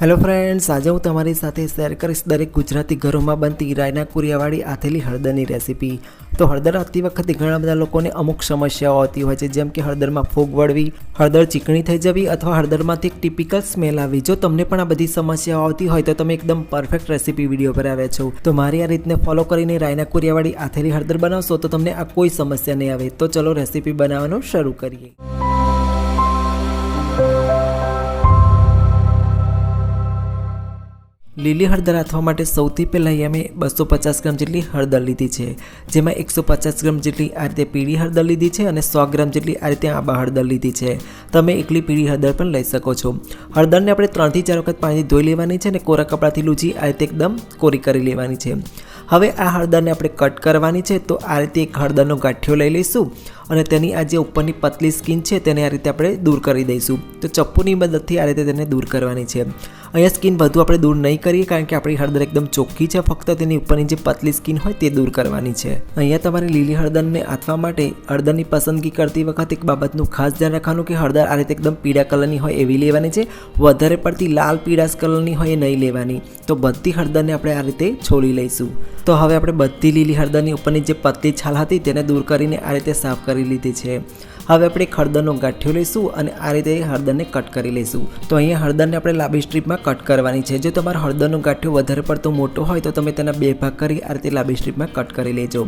Hello friends આજે હું તમારી સાથે શેર કરીશ દરેક ગુજરાતી ઘરોમાં બનતી રાયના કુરિયાવાળી આથેલી હળદરની રેસીપી તો હળદર આપતી વખતે ઘણા બધા લોકોને અમુક સમસ્યાઓ આવતી હોય છે, જેમ કે હળદરમાં ફૂગ વળવી, હળદર ચીકણી થઈ જવી અથવા હળદરમાંથી એક ટિપિકલ સ્મેલ આવી. જો તમને પણ આ બધી સમસ્યાઓ આવતી હોય તો તમે એકદમ પરફેક્ટ રેસીપી વીડિયો પર આવ્યા છો. તો મારી આ રીતને ફોલો કરીને રાયના કુરિયાવાળી આથેલી હળદર બનાવશો તો તમને આ કોઈ સમસ્યા નહીં આવે. તો ચલો રેસીપી બનાવવાનું શરૂ કરીએ. લીલી હળદર આથવા માટે સૌથી પહેલાં અહીંયા મેં બસો પચાસ ગ્રામ જેટલી હળદર લીધી છે. જેમાં એકસો પચાસ ગ્રામ જેટલી આ રીતે પીળી હળદર લીધી છે અને સો ગ્રામ જેટલી આ રીતે આંબા હળદર લીધી છે. તમે એકલી પીળી હળદર પણ લઈ શકો છો. હળદરને આપણે ત્રણથી ચાર વખત પાણીથી ધોઈ લેવાની છે અને કોરા કપડાથી લૂછી આ રીતે એકદમ કોરી કરી લેવાની છે. હવે આ હળદરને આપણે કટ કરવાની છે તો આ રીતે એક હળદરનો ગાંઠિયો લઈ લઈશું. અને તેની આ જે ઉપરની પતલી સ્કીન છે તેને આ રીતે આપણે દૂર કરી દઈશું. તો ચપ્પુની મદદથી આ રીતે તેને દૂર કરવાની છે. અહીંયા સ્કીન બધું આપણે દૂર નહીં કરીએ કારણ કે આપણી હળદર એકદમ ચોખ્ખી છે. ફક્ત તેની ઉપરની જે પતલી સ્કીન હોય તે દૂર કરવાની છે. અહીંયા તમારે લીલી હળદરને આથવા માટે હળદરની પસંદગી કરતી વખતે એક બાબતનું ખાસ ધ્યાન રાખવાનું કે હળદર આ રીતે એકદમ પીળા કલરની હોય એવી લેવાની છે. વધારે પડતી લાલ પીળાશ કલરની હોય એ નહીં લેવાની. તો બધી હળદરને આપણે આ રીતે છોડી લઈશું. તો હવે આપણે બધી લીલી હળદરની ઉપરની જે પતલી છાલ હતી તેને દૂર કરીને આ રીતે સાફ કરી લીધી છે. હવે આપણે હળદરનો ગાંઠિયો લઈશું અને આ રીતે હળદરને કટ કરી લઈશું. તો અહીંયા હળદરને આપણે લાંબી સ્ટ્રીપમાં કટ કરવાની છે. જો તમારો હળદરનો ગાંઠિયો વધારે પડતો મોટો હોય તો તમે તેના બે ભાગ કરી આ રીતે લાંબી સ્ટ્રીપમાં કટ કરી લેજો.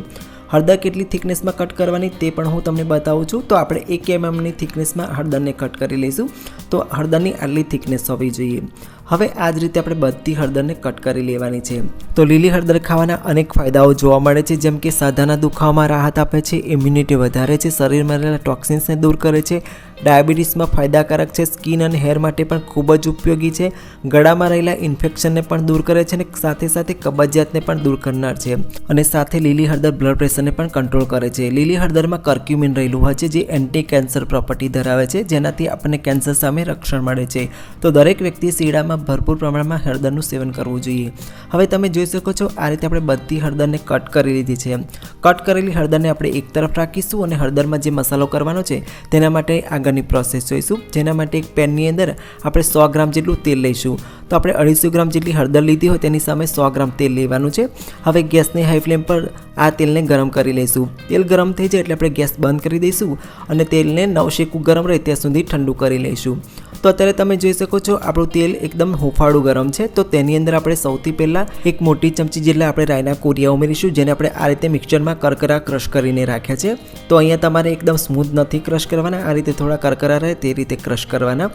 હળદર કેટલી થિકનેસમાં કટ કરવાની તે પણ હું તમને બતાવું છું. તો આપણે એક એમએમની થિકનેસમાં હળદરને કટ કરી લઈશું. તો હળદરની આટલી થિકનેસ હોવી જોઈએ. હવે આ જ રીતે આપણે બધી હળદરને કટ કરી લેવાની છે. તો લીલી હળદર ખાવાના અનેક ફાયદાઓ જોવા મળે છે, જેમ કે સાધાના દુખાવામાં રાહત આપે છે ઇમ્યુનિટી વધારે છે, શરીરમાં રહેલા ટોક્સિન્સને દૂર કરે છે. ડાયાબિટીસમાં ફાયદાકારક છે, સ્કિન અને હેર માટે પણ ખૂબ જ ઉપયોગી છે. ગળામાં રહેલા ઇન્ફેક્શનને પણ દૂર કરે છે અને સાથે સાથે કબજિયાતને પણ દૂર કરનાર છે. અને સાથે લીલી હળદર બ્લડ પ્રેશરને પણ કંટ્રોલ કરે છે. લીલી હળદરમાં કર્ક્યુમિન રહેલું હોય છે, જે એન્ટી કેન્સર પ્રોપર્ટી ધરાવે છે. જેનાથી આપણને કેન્સર સામે રક્ષણ મળે છે. તો દરેક વ્યક્તિ શીડામાં ભરપૂર પ્રમાણમાં હળદરનું સેવન કરવું જોઈએ. હવે તમે જોઈ શકો છો, આ રીતે આપણે બધી હળદરને કટ કરી લીધી છે. કટ કરેલી હળદરને આપણે એક તરફ રાખીશું અને હળદરમાં જે મસાલો કરવાનો છે, તેના માટે આગળની પ્રોસેસ જોઈશું. જેના માટે એક પેનની અંદર આપણે સો ગ્રામ જેટલું તેલ લઈશું. તો આપણે અઢીસો ગ્રામ જેટલી હળદર લીધી હોય તેની સામે સો ગ્રામ તેલ લેવાનું છે. હવે ગેસની હાઈ ફ્લેમ પર આ તેલને ગરમ કરી લઈશું. તેલ ગરમ થઈ જાય એટલે આપણે ગેસ બંધ કરી દઈશું અને તેલને નવશેકું ગરમ રહે ત્યાં સુધી ઠંડુ કરી લઈશું. તો અત્યારે તમે જોઈ શકો છો આપણું તેલ એકદમ હુંફાળું ગરમ છે. તો તેની અંદર આપણે સૌથી પહેલાં એક મોટી ચમચી જેટલા આપણે રાયના કોરિયા ઉમેરીશું, જેને આપણે આ રીતે મિક્સરમાં કરકરા ક્રશ કરીને રાખ્યા છે. તો અહીંયા તમારે એકદમ સ્મૂથ નથી ક્રશ કરવાના, આ રીતે થોડા કરકરા રહે તે રીતે ક્રશ કરવાના.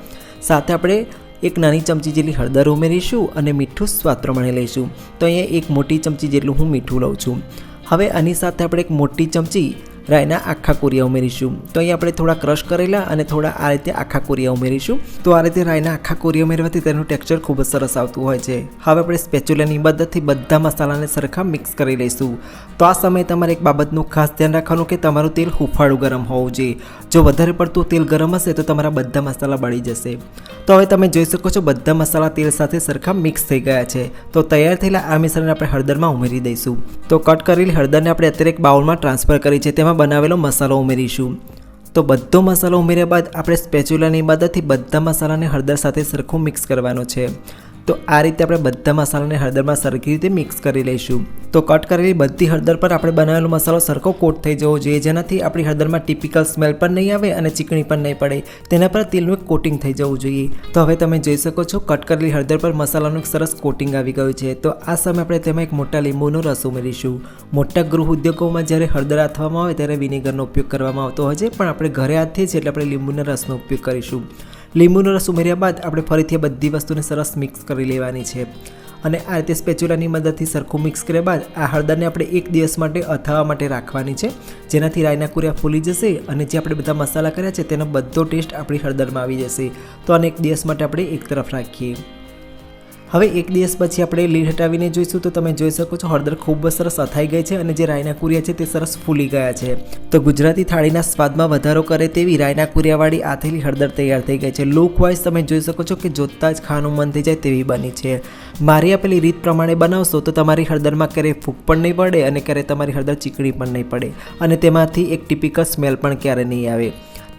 સાથે આપણે એક નાની ચમચી જેટલી હળદર ઉમેરીશું અને મીઠું સ્વાદ પ્રમાણે લઈશું. તો અહીંયા એક મોટી ચમચી જેટલું હું મીઠું લઉં છું. હવે આની સાથે આપણે એક મોટી ચમચી રાયના આખા કોરિયા ઉમેરીશું. તો અહીં આપણે થોડા ક્રશ કરેલા અને થોડા આ રીતે આખા કોરિયા ઉમેરીશું. તો આ રીતે રાયના આખા કોરિયા ઉમેરવાથી તેનું ટેક્સચર ખૂબ જ સરસ આવતું હોય છે. હવે આપણે સ્પેચ્યુલાની મદદથી બધા મસાલાને સરખા મિક્સ કરી લઈશું. તો આ સમયે તમારે એક બાબતનું ખાસ ધ્યાન રાખવાનું કે તમારું તેલ હુંફાળું ગરમ હોવું જોઈએ. જો વધારે પડતું તેલ ગરમ હશે તો તમારા બધા મસાલા બળી જશે. તો હવે તમે જોઈ શકો છો બધા મસાલા તેલ સાથે સરખા મિક્સ થઈ ગયા છે. તો તૈયાર થયેલા આ મિશ્રણને આપણે હળદરમાં ઉમેરી દઈશું. તો કટ કરેલી હળદરને આપણે અત્યારે એક બાઉલમાં ટ્રાન્સફર કરી છે. તેમાં બનાવેલો મસાલો ઉમેરીશું. તો બધો મસાલો ઉમેર્યા બાદ આપણે સ્પેચ્યુલાની મદદથી બધા મસાલાને હળદર સાથે સરખું મિક્સ કરવાનો છે. તો આ રીતે આપણે બધા મસાલાને હળદરમાં સરખી રીતે મિક્સ કરી લઈશું. તો કટ કરેલી બધી હળદર પર આપણે બનાવેલો મસાલો સરખો કોટ થઈ જવો જોઈએ, જેનાથી આપણી હળદરમાં ટિપિકલ સ્મેલ પણ નહીં આવે અને ચીકણી પણ નહીં પડે. તેના પર તેલનું એક કોટિંગ થઈ જવું જોઈએ. તો હવે તમે જોઈ શકો છો, કટ કરેલી હળદર પર મસાલાનું એક સરસ કોટિંગ આવી ગયું છે. તો આ સમયે આપણે તેમાં એક મોટા લીંબુનો રસ ઉમેરીશું. મોટા ગૃહ ઉદ્યોગોમાં જ્યારે હળદર આથવામાં આવે ત્યારે વિનેગરનો ઉપયોગ કરવામાં આવતો હોય છે, પણ આપણે ઘરે હાથથી છે એટલે આપણે લીંબુના રસનો ઉપયોગ કરીશું. લીંબુનો રસ ઉમેર્યા બાદ આપણે ફરીથી બધી વસ્તુને સરસ મિક્સ કરી લેવાની છે. અને આ રીતે સ્પેચ્યુલાની મદદથી સરખું મિક્સ કર્યા બાદ આ હળદરને આપણે એક દિવસ માટે અથાવા માટે રાખવાની છે. જેનાથી રાયના કુરિયા ફૂલી જશે અને જે આપણે બધા મસાલા કર્યા છે તેનો બધો ટેસ્ટ આપણી હળદરમાં આવી જશે. તો આને એક દિવસ માટે આપણે એક તરફ રાખીએ. હવે એક દિવસ પછી આપણે લીડ હટાવીને જોઈશું તો તમે જોઈ શકો છો હળદર ખૂબ જ સરસ અથાઈ ગઈ છે અને જે રાયના કુરિયા છે તે સરસ ફૂલી ગયા છે. તો ગુજરાતી થાળીના સ્વાદમાં વધારો કરે તેવી રાયના કુરિયાવાળી આથેલી હળદર તૈયાર થઈ ગઈ છે. લુક વાઇઝ તમે જોઈ શકો છો કે જોતાં જ ખાવાનું મન થઈ જાય તેવી બની છે. મારી આપેલી રીત પ્રમાણે બનાવશો તો તમારી હળદરમાં ક્યારેય ફૂગ પણ નહીં પડે અને ક્યારેય તમારી હળદર ચીકણી પણ નહીં પડે અને તેમાંથી એક ટિપિકલ સ્મેલ પણ ક્યારે નહીં આવે.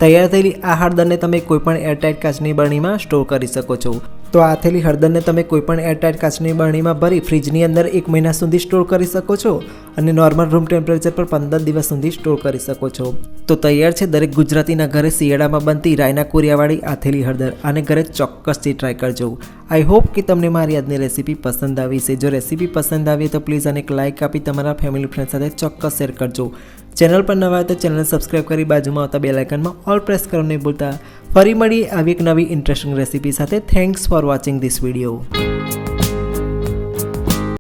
તૈયાર થયેલી આ હળદરને તમે કોઈપણ એરટાઇટ કાચની બરણીમાં સ્ટોર કરી શકો છો. તો આ થેલી હળદરને તમે કોઈપણ એરટાઇટ કાચની બરણીમાં ભરી ફ્રીજની અંદર એક મહિના સુધી સ્ટોર કરી શકો છો અને નોર્મલ રૂમ ટેમ્પરેચર પર પંદર દિવસ સુધી સ્ટોર કરી શકો છો. તો તૈયાર છે દરેક ગુજરાતીના ઘરે શિયાળામાં બનતી રાયના કોરિયાવાળી આ થેલી હળદર. આને ઘરે ચોક્કસથી ટ્રાય કરજો. આઈ હોપ કે તમને મારી આજની રેસીપી પસંદ આવી છે જો રેસીપી પસંદ આવી તો પ્લીઝ અને એક લાઇક આપી, તમારા ફેમિલી ફ્રેન્ડ સાથે ચોક્કસ શેર કરજો. ચેનલ પર નવા તો ચેનલ સબસ્ક્રાઈબ કરી બાજુમાં આવતા બે લાઇકનમાં ઓલ પ્રેસ કરવાનું નહીં ભૂલતા. ફરી મળી આવી એક નવી ઇન્ટરેસ્ટિંગ રેસીપી સાથે. Thanks for watching this video